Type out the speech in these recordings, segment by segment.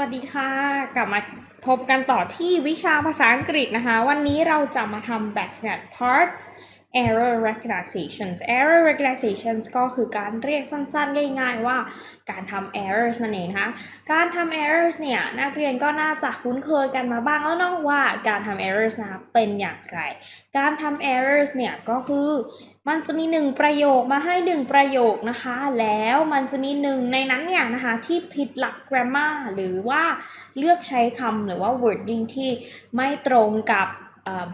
วัสดีค่ะ กลับมาพบกันต่อที่วิชาภาษาอังกฤษนะคะ วันนี้เราจะมาทำ back t h a t part error recognitions error recognitions ก็คือการเรียกสั้นๆ ง่ายๆว่าการทำ errors นั่นเองนะคะ การทำ errors เนี่ยนักเรียนก็น่าจะคุ้นเคยกันมาบ้างแล้วเนาะว่าการทำ errors นะคะเป็นอย่างไร การทำ errors เนี่ยก็คือมันจะมีหนึ่งประโยคมาให้หนึ่งประโยคนะคะ แล้วมันจะมีหนึ่งในนั้นเนี่ยนะคะที่ผิดหลัก grammar หรือว่าเลือกใช้คำหรือว่า wording ที่ไม่ตรงกับ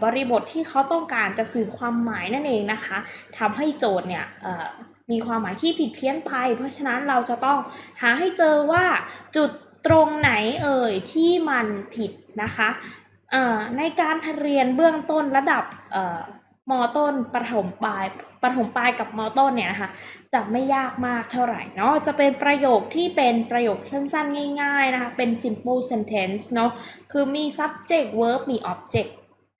บริบทที่เขาต้องการจะสื่อความหมายนั่นเองนะคะทำให้โจทย์เนี่ยมีความหมายที่ผิดเพี้ยนไป เพราะฉะนั้นเราจะต้องหาให้เจอว่าจุดตรงไหนเอ่ยที่มันผิดนะคะในการเรียนเบื้องต้นระดับมต้นประถมปลายประถมปลายกับมต้นเนี่ยนะคะจะไม่ยากมากเท่าไหร่เนาะจะเป็นประโยคที่เป็นประโยคสั้นๆ ง่ายๆนะคะเป็น simple sentence เนาะคือมี subject verb มี object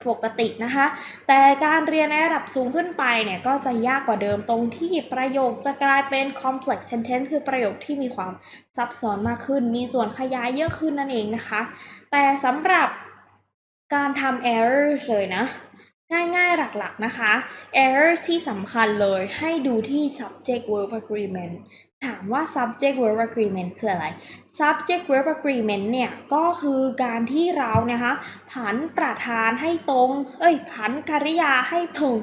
ปกตินะคะ แต่การเรียนในระดับสูงขึ้นไปเนี่ยก็จะยากกว่าเดิมตรงที่ประโยคจะกลายเป็น complex sentence คือประโยคที่มีความซับซ้อนมากขึ้น มีส่วนขยายเยอะขึ้นนั่นเองนะคะ แต่สำหรับการทำ error เลยนะง่ายๆหลักๆนะคะ error ที่สำคัญเลยให้ดูที่ subject verb agreement ถามว่า subject verb agreement คืออะไร subject verb agreement เนี่ยก็คือการที่เรานะคะผันประธานให้ตรง เอ้ยผันกริยาให้ตรง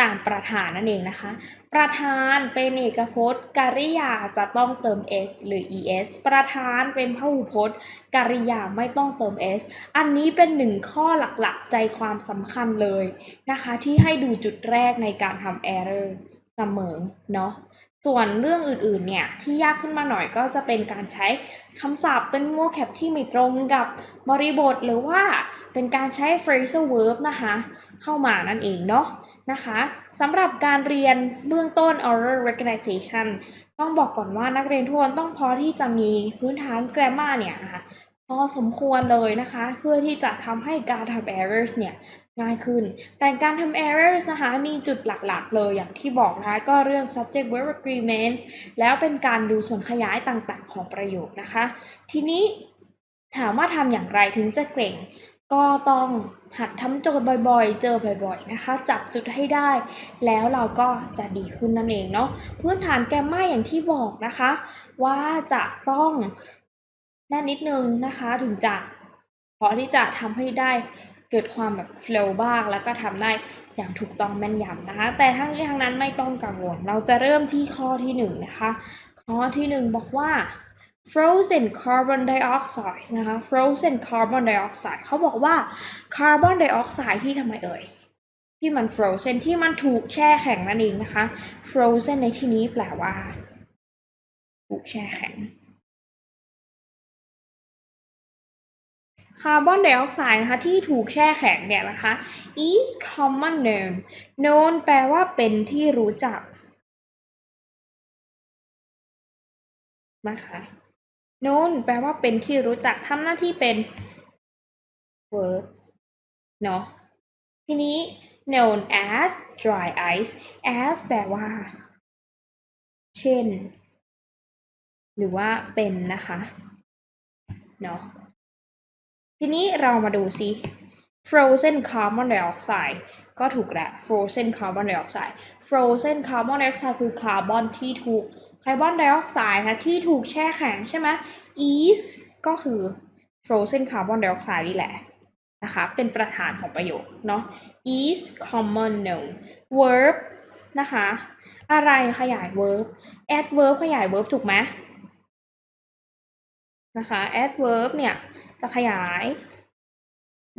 ตามประธานนั่นเองนะคะ ประธานเป็นเอกพจน์กริยาจะต้องเติม s หรือ es ประธานเป็นพหูพจน์กริยาไม่ต้องเติม s อันนี้เป็นหนึ่งข้อหลักๆ ใจความสำคัญเลยนะคะ ที่ให้ดูจุดแรกในการทำ error เสมอเนาะ ส่วนเรื่องอื่นๆ เนี่ย ที่ยากขึ้นมาหน่อยก็จะเป็นการใช้คำศัพท์เป็น vocab ที่ไม่ตรงกับบริบทหรือว่าเป็นการใช้ phrasal verb นะคะ เข้ามานั่นเองเนาะนะคะสำหรับการเรียนเบื้องต้น oral recognition ต้องบอกก่อนว่านักเรียนทุกคนต้องพอที่จะมีพื้นฐาน grammar เนี่ยนะคะพอสมควรเลยนะคะ เพื่อที่จะทำให้การทำ errors เนี่ย ง่ายขึ้น แต่การทำ errors นะคะมีจุดหลักๆ เลยอย่างที่บอกนะคะก็เรื่อง subject verb agreement แล้วเป็นการดูส่วนขยายต่างๆ ของประโยคนะคะ ทีนี้ถามว่าทำอย่างไรถึงจะเก่ง ก็ต้องหัดทำโจทย์บ่อยๆ เจอบ่อยๆ นะคะ จับจุดให้ได้ แล้วเราก็จะดีขึ้นนั่นเองเนาะพื้นฐานแกมมาอย่างที่บอกนะคะ ว่าจะต้องแน่นนิดนึงนะคะถึงจะพอที่จะทำให้ได้ เกิดความแบบ flow บ้าง แล้วก็ทำได้อย่างถูกต้องแม่นยำนะคะ แต่ทั้งนี้ทั้งนั้นไม่ต้องกังวล เราจะเริ่มที่ข้อที่หนึ่งนะคะ ข้อที่หนึ่งบอกว่า frozen carbon dioxide นะคะ frozen carbon dioxide เขาบอกว่า carbon dioxide ที่ทำไมเอ่ย ที่มัน frozen ที่มันถูกแช่แข็งนั่นเองนะคะ frozen ในที่นี้แปลว่า ถูกแช่แข็ง คาร์บอนไดออกไซด์นะคะที่ถูกแช่แข็งเนี่ยนะคะ is common known known แปลว่าเป็นที่รู้จักนะคะ known แปลว่าเป็นที่รู้จักทำหน้าที่เป็น verb เนาะทีนี้ known as dry ice as แปลว่า เช่น หรือว่าเป็นนะคะ เนาะ ทีนี้เรามาดูซิ frozen carbon dioxide ก็ถูกแล้ว frozen carbon dioxide frozen carbon dioxide คือคาร์บอนที่ถูกคาร์บอนไดออกไซด์นะที่ถูกแช่แข็งใช่ไหม is ก็คือ frozen carbon dioxide นี่แหละนะคะเป็นประธานของประโยคเนาะ is common known verb นะคะ อะไรขยาย verb adverb ขยาย verb ถูกไหม นะคะ adverb เนี่ย จะขยาย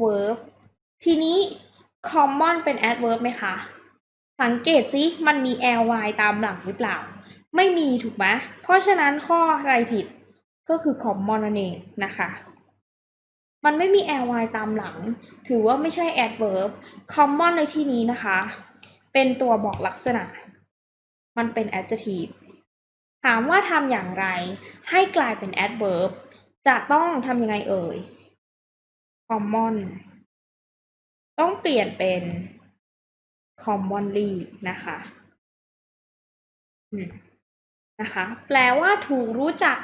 verb ทีนี้ common เป็น adverb ไหมคะ สังเกตสิมันมี ly ตามหลังหรือเปล่า ไม่มีถูกไหมเพราะฉะนั้นข้ออะไรผิดก็คือ common นั่นเองนะคะ มันไม่มี ly ตามหลัง ถือว่าไม่ใช่ adverb common ในที่นี้นะคะ เป็นตัวบอกลักษณะ มันเป็น adjective ถามว่าทำอย่างไรให้กลายเป็น adverb จะต้องทำยังไงเอ่ย common ต้องเปลี่ยนเป็น commonly นะคะนะคะ แปลว่าถูกรู้จัก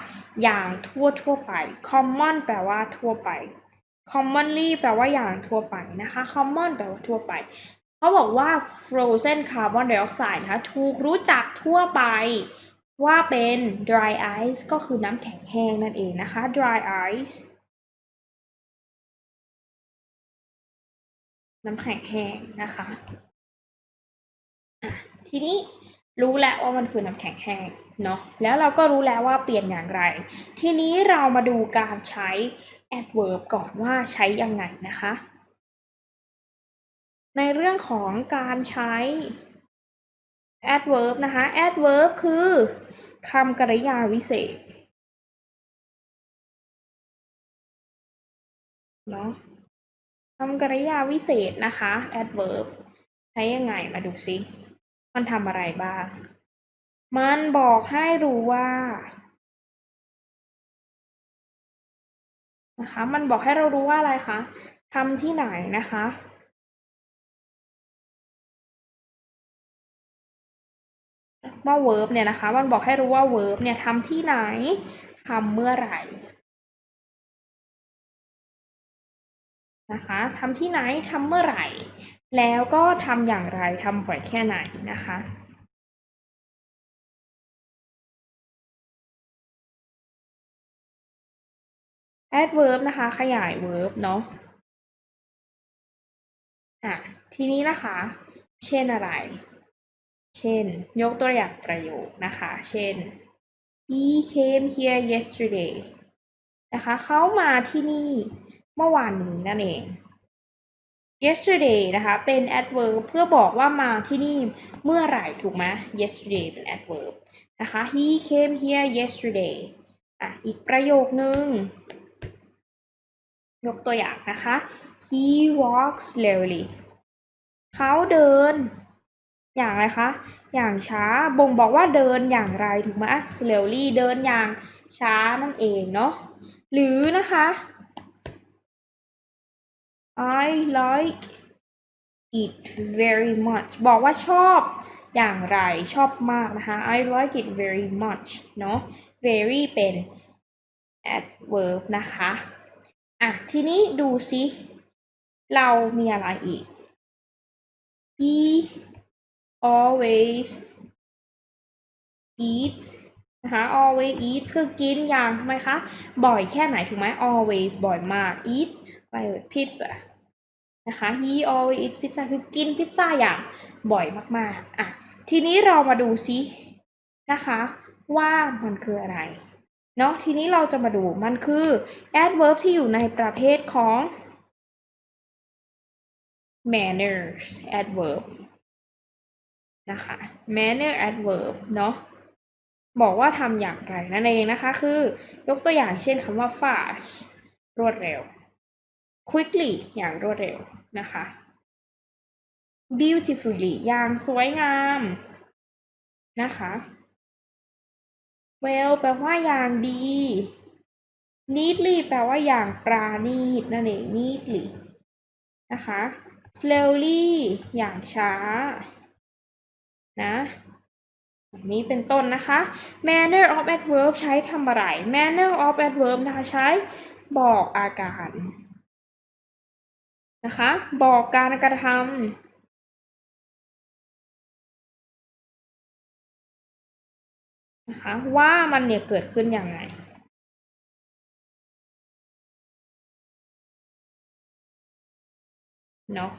อย่างทั่วทั่วไป common แปลว่าทั่วไป commonly แปลว่าอย่างทั่วไปนะคะ common แปลว่าทั่วไป เขาบอกว่า frozen carbon dioxide นะคะ ถูกรู้จักทั่วไป ว่าเป็น dry ice ก็คือน้ำแข็งแห้งนั่นเองนะคะ dry ice น้ำแข็งแห้งนะคะะทีนี้รู้แล้วว่ามันคือน้ำแข็งแห้งเนาะ แล้วเราก็รู้แล้วว่าเปลี่ยนอย่างไร ทีนี้เรามาดูการใช้ adverb ก่อนว่าใช้ยังไงนะคะ ในเรื่องของการใช้ adverb นะคะ adverb คือ คำกริยาวิเศษเนาะคำกริยาวิเศษนะคะ adverb ใช้ยังไงมาดูซิ มันทำอะไรบ้าง มันบอกให้รู้ว่านะคะ มันบอกให้เรารู้ว่าอะไรคะทำที่ไหนนะคะ ว่า verb เนี่ยนะคะ มันบอกให้รู้ว่า verb เนี่ยทำที่ไหนทำเมื่อไหร่นะคะทำที่ไหนทำเมื่อไหร่ แล้วก็ทำอย่างไรทำบ่อยแค่ไหนนะคะ adverb นะคะ ขยาย verb เนาะอะทีนี้นะคะ เช่นอะไร เช่น ยกตัวอย่างประโยคนะคะ เช่น he came here yesterday นะคะเขามาที่นี่เมื่อวานนี้นั่นเอง yesterday นะคะ เป็น adverb เพื่อบอกว่ามาที่นี่เมื่อไหร่ถูกไหม yesterday เป็น adverb นะคะ he came here yesterday อะ อีกประโยคนึง ยกตัวอย่างนะคะ he walks slowly เขาเดิน อย่างไรคะ อย่างช้าบ่งบอกว่าเดินอย่างไรถูกไหม slowly เดินอย่างช้านั่นเองเนาะ หรือนะคะ I like it very much บอกว่าชอบอย่างไรชอบมากนะคะ I like it very much เนาะ very เป็น adverb นะคะ อะ ทีนี้ดูซิ เรามีอะไรอีก he always eat นะคะ always eat คือกินอย่างทำไมคะ บ่อยแค่ไหนถูกไหม always บ่อยมาก eat ไปเลย pizza นะคะ he always eats pizza คือกินพิซซ่าอย่างบ่อยมากๆ อะ ทีนี้เรามาดูซินะคะ ว่ามันคืออะไร เนาะทีนี้เราจะมาดูมันคือ adverb ที่อยู่ในประเภทของ manners adverb นะคะ manner adverb เนาะบอกว่าทำอย่างไรนั่นเองนะคะ คือยกตัวอย่างเช่นคำว่า fast รวดเร็ว quickly อย่างรวดเร็วนะคะ beautifully อย่างสวยงามนะคะ well แปลว่าอย่างดี neatly แปลว่าอย่างปราณีตนั่นเอง neatly นะคะ slowly อย่างช้า นะนี้เป็นต้นนะคะ manner of adverb ใช้ทำอะไร manner of adverb นะคะใช้บอกอาการนะคะ บอกการกระทำนะคะว่ามันเนี่ยเกิดขึ้นยังไงเนาะ